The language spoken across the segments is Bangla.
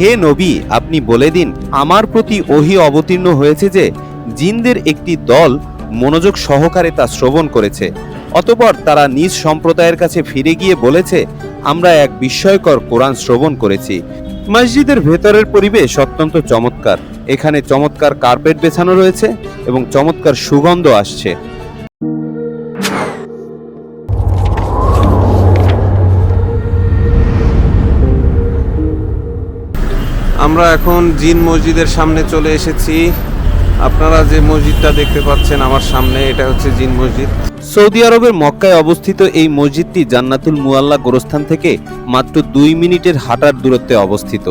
হে নবী, আপনি বলে দিন, আমার প্রতি ওহি অবতীর্ণ হয়েছে যে, জিনদের একটি দল মনোযোগ সহকারে তা শ্রবণ করেছে। অতপর তারা নিজ সম্প্রদায়ের কাছে ফিরে গিয়ে বলেছে, আমরা এক বিস্ময়কর কোরআন শ্রবণ করেছি। মসজিদের ভেতরের পরিবেশ অত্যন্ত চমৎকার। এখানে চমৎকার কার্পেট বেছানো রয়েছে এবং চমৎকার সুগন্ধ আসছে। আমরা এখন জিন মসজিদের সামনে চলে এসেছি। আপনারা যে মসজিদটা দেখতে পাচ্ছেন আমার সামনে, এটা হচ্ছে জিন মসজিদ। সৌদি আরবের মক্কায় অবস্থিত এই মসজিদটি জান্নাতুল মুয়াল্লা গোরস্থান থেকে মাত্র দুই মিনিটের হাঁটার দূরত্বে অবস্থিত।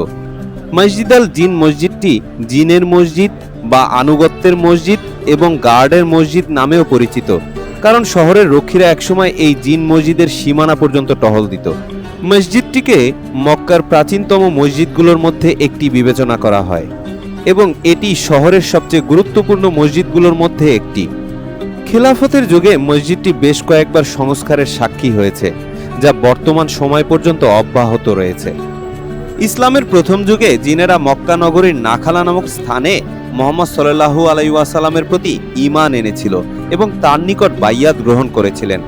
মসজিদ আল জিন মসজিদটি জিনের মসজিদ বা আনুগত্যের মসজিদ এবং গার্ডের মসজিদ নামেও পরিচিত, কারণ শহরের রক্ষীরা একসময় এই জিন মসজিদের সীমানা পর্যন্ত টহল দিত। মসজিদটিকে মক্কার প্রাচীনতম মসজিদগুলোর মধ্যে একটি বিবেচনা করা হয় এবং এটি শহরের সবচেয়ে গুরুত্বপূর্ণ মসজিদগুলোর মধ্যে একটি। খিলাফতের যুগে মসজিদটি বেশ কয়েকবার সংস্কারের সাক্ষী হয়েছে, যা বর্তমান সময় পর্যন্ত অব্যাহত রয়েছে। ইসলামের প্রথম যুগে জিনেরা মক্কা নগরীর নাখালা নামক স্থানে মোহাম্মদ সাল্লাহু আলাইসাল্লামের প্রতি ঈমান এনেছিল এবং তার নিকট বাইয়াত গ্রহণ করেছিলেন।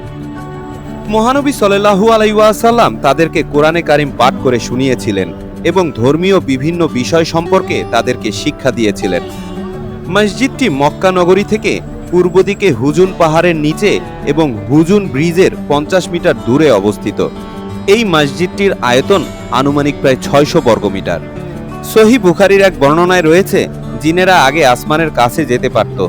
মহানবী সাল্লাহু আলাইসাল্লাম তাদেরকে কোরআনে কারিম পাঠ করে শুনিয়েছিলেন এবং ধর্মীয় বিভিন্ন বিষয় সম্পর্কে তাদেরকে শিক্ষা দিয়েছিলেন। মসজিদটি মক্কা নগরী থেকে পূর্ব দিকে হুজুন পাহাড়ের নিচে এবং হুজুন ব্রিজের পঞ্চাশ মিটার দূরে অবস্থিত। এই মসজিদটির আয়তন আনুমানিক প্রায় ছয়শো বর্গমিটার সহি বুখারির এক বর্ণনায় রয়েছে, জিনেরা আগে আসমানের কাছে যেতে পারত।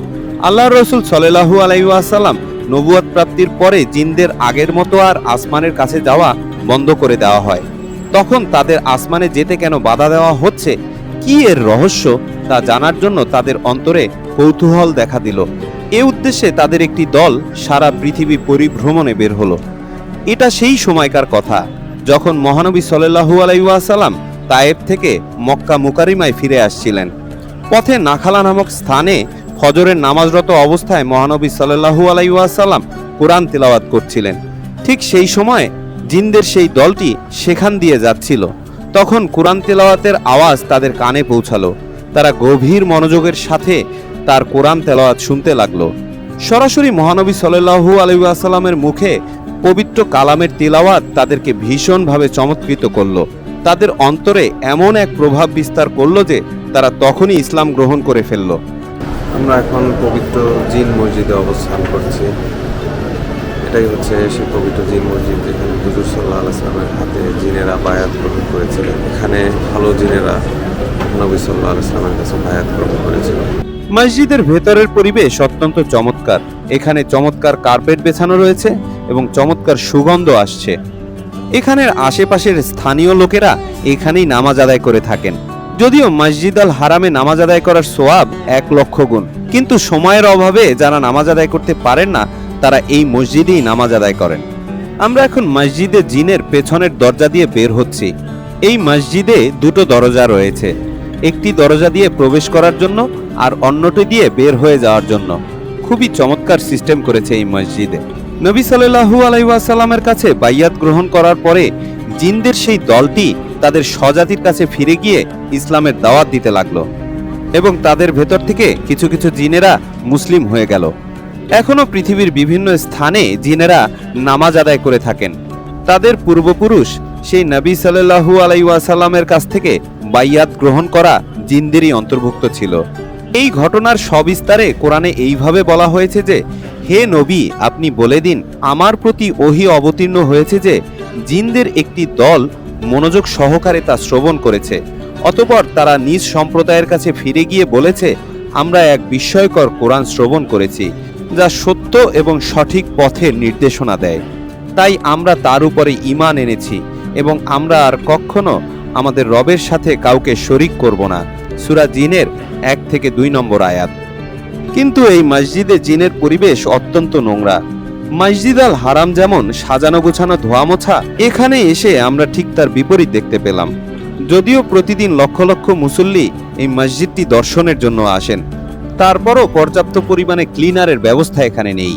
আল্লাহ রসুল সাল্লাহু আলাইসাল্লাম নবুয়াত প্রাপ্তির পরে জিনদের আগের মতো আর আসমানের কাছে যাওয়া বন্ধ করে দেওয়া হয়। তখন তাদের আসমানে যেতে কেন বাধা দেওয়া হচ্ছে? কি এর রহস্য? তা জানার জন্য তাদের অন্তরে কৌতূহল দেখা দিল। এ উদ্দেশ্যে তাদের একটি দল সারা পৃথিবী পরিভ্রমণে বের হলো। এটা সেই সময়কার কথা, যখন মহানবী সাল্লাহু আলাইসাল্লাম তায়েব থেকে মক্কা মুকারিমায় ফিরে আসছিলেন। পথে নাখালা নামক স্থানে ফজরের নামাজরত অবস্থায় মহানবী সাল্লাহু আলাইসাল্লাম কোরআন তেলাওয়াত করছিলেন। ঠিক সেই সময় জিনদের সেই দলটি সেখান দিয়ে যাচ্ছিল। তখন কোরআন তেলাওয়াতের আওয়াজ তাদের কানে পৌঁছালো। তারা গভীর মনোযোগের সাথে তার কোরআন তেলাওয়াত শুনতে লাগল। সরাসরি মহানবী সাল্লাহু আলাইসাল্লামের মুখে পবিত্র কালামের তেলাওয়াত তাদেরকে ভীষণভাবে চমৎকৃত করল। তাদের অন্তরে এমন এক প্রভাব বিস্তার করল যে তারা তখনই ইসলাম গ্রহণ করে ফেলল। আমরা এখন পবিত্র জিন মসজিদে অবস্থান করছি। এটাই হচ্ছে সেই পবিত্র জিন মসজিদ যেখানে হুজুর সাল্লাহ আলাইসলামের হাতে জিনেরা বায়াত গ্রহণ করেছিলেন। এখানে ভালো জিনেরা নবী সাল্লাহ আলাইসলামের কাছে বায়াত গ্রহণ করেছিল। মসজিদের ভেতরের পরিবেশ অত্যন্ত চমৎকার। এখানে চমৎকার কার্পেট বেছানো রয়েছে এবং চমৎকার সুগন্ধ আসছে। এখানের আশেপাশের স্থানীয় লোকেরা এখানেই নামাজ আদায় করে থাকেন। যদিও মসজিদ আল হারামে নামাজ আদায় করার সোয়াব এক লক্ষ গুণ। কিন্তু সময়ের অভাবে যারা নামাজ আদায় করতে পারেন না, তারা এই মসজিদেই নামাজ আদায় করেন। আমরা এখন মসজিদে জিনের পেছনের দরজা দিয়ে বের হচ্ছি। এই মসজিদে দুটো দরজা রয়েছে। একটি দরজা দিয়ে প্রবেশ করার জন্য আর অন্যটি দিয়ে বের হয়ে যাওয়ার জন্য। খুবই চমৎকার সিস্টেম করেছে এই মসজিদে। নবী সাল্লাহু আলাইসাল্লামের কাছে বাইয়াত গ্রহণ করার পরে জিনদের সেই দলটি তাদের স্বজাতির কাছে ফিরে গিয়ে ইসলামের দাওয়াত দিতে লাগল এবং তাদের ভেতর থেকে কিছু কিছু জিনেরা মুসলিম হয়ে গেল। এখনও পৃথিবীর বিভিন্ন স্থানে জিনেরা নামাজ আদায় করে থাকেন। তাদের পূর্বপুরুষ সেই নবী সাল্লাহু আলাইসাল্লামের কাছ থেকে বাইয়াত গ্রহণ করা জিনদেরই অন্তর্ভুক্ত ছিল। এই ঘটনার সবিস্তারে কোরআনে এইভাবে বলা হয়েছে যে, হে নবী, আপনি বলে দিন, আমার প্রতি ওহি অবতীর্ণ হয়েছে যে জিনদের একটি দল মনোযোগ সহকারে তা শ্রবণ করেছে। অতপর তারা নিজ সম্প্রদায়ের কাছে ফিরে গিয়ে বলেছে, আমরা এক বিস্ময়কর কোরআন শ্রবণ করেছি, যা সত্য এবং সঠিক পথের নির্দেশনা দেয়। তাই আমরা তার উপরে ঈমান এনেছি এবং আমরা আর কখনো আমাদের রবের সাথে কাউকে শরিক করব না। সুরা জিনের এক থেকে দুই নম্বর আয়াত। কিন্তু এই মসজিদে জিনের পরিবেশ অত্যন্ত নোংরা। মসজিদ আল হারাম যেমন সাজানো গোছানো ধোয়া মোছা এখানে এসে আমরা ঠিক তার বিপরীত দেখতে পেলাম। যদিও প্রতিদিন লক্ষ লক্ষ মুসল্লি এই মসজিদটি দর্শনের জন্য আসেন। তারপরও পর্যাপ্ত পরিমাণে ক্লিনারের ব্যবস্থা এখানে নেই।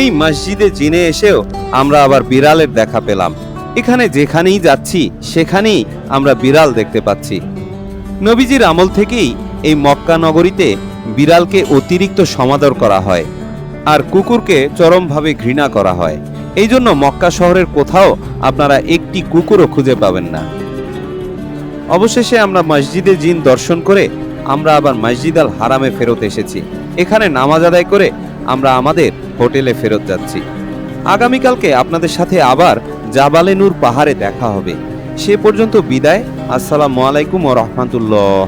এই মসজিদে জিনে এসেও আমরা আবার বিড়ালের দেখা পেলাম। এখানে যেখানেই যাচ্ছি, সেখানেই আমরা বিড়াল দেখতে পাচ্ছি। নবীজির আমল থেকেই এই মক্কা নগরীতে বিড়ালকে অতিরিক্ত সমাদর করা হয়। আর কুকুরকে চরমভাবে ঘৃণা করা হয়। এই জন্য মক্কা শহরের কোথাও আপনারা একটি কুকুরও খুঁজে পাবেন না। অবশেষে আমরা মসজিদে জিন দর্শন করে আমরা আবার মসজিদ আল হারামে ফেরত এসেছি। এখানে নামাজ আদায় করে আমরা আমাদের হোটেলে ফেরত যাচ্ছি। আগামীকালকে আপনাদের সাথে আবার জাবালে নূর পাহাড়ে দেখা হবে। সে পর্যন্ত বিদায়। আসসালামু আলাইকুম ও রহমতুল্লাহ।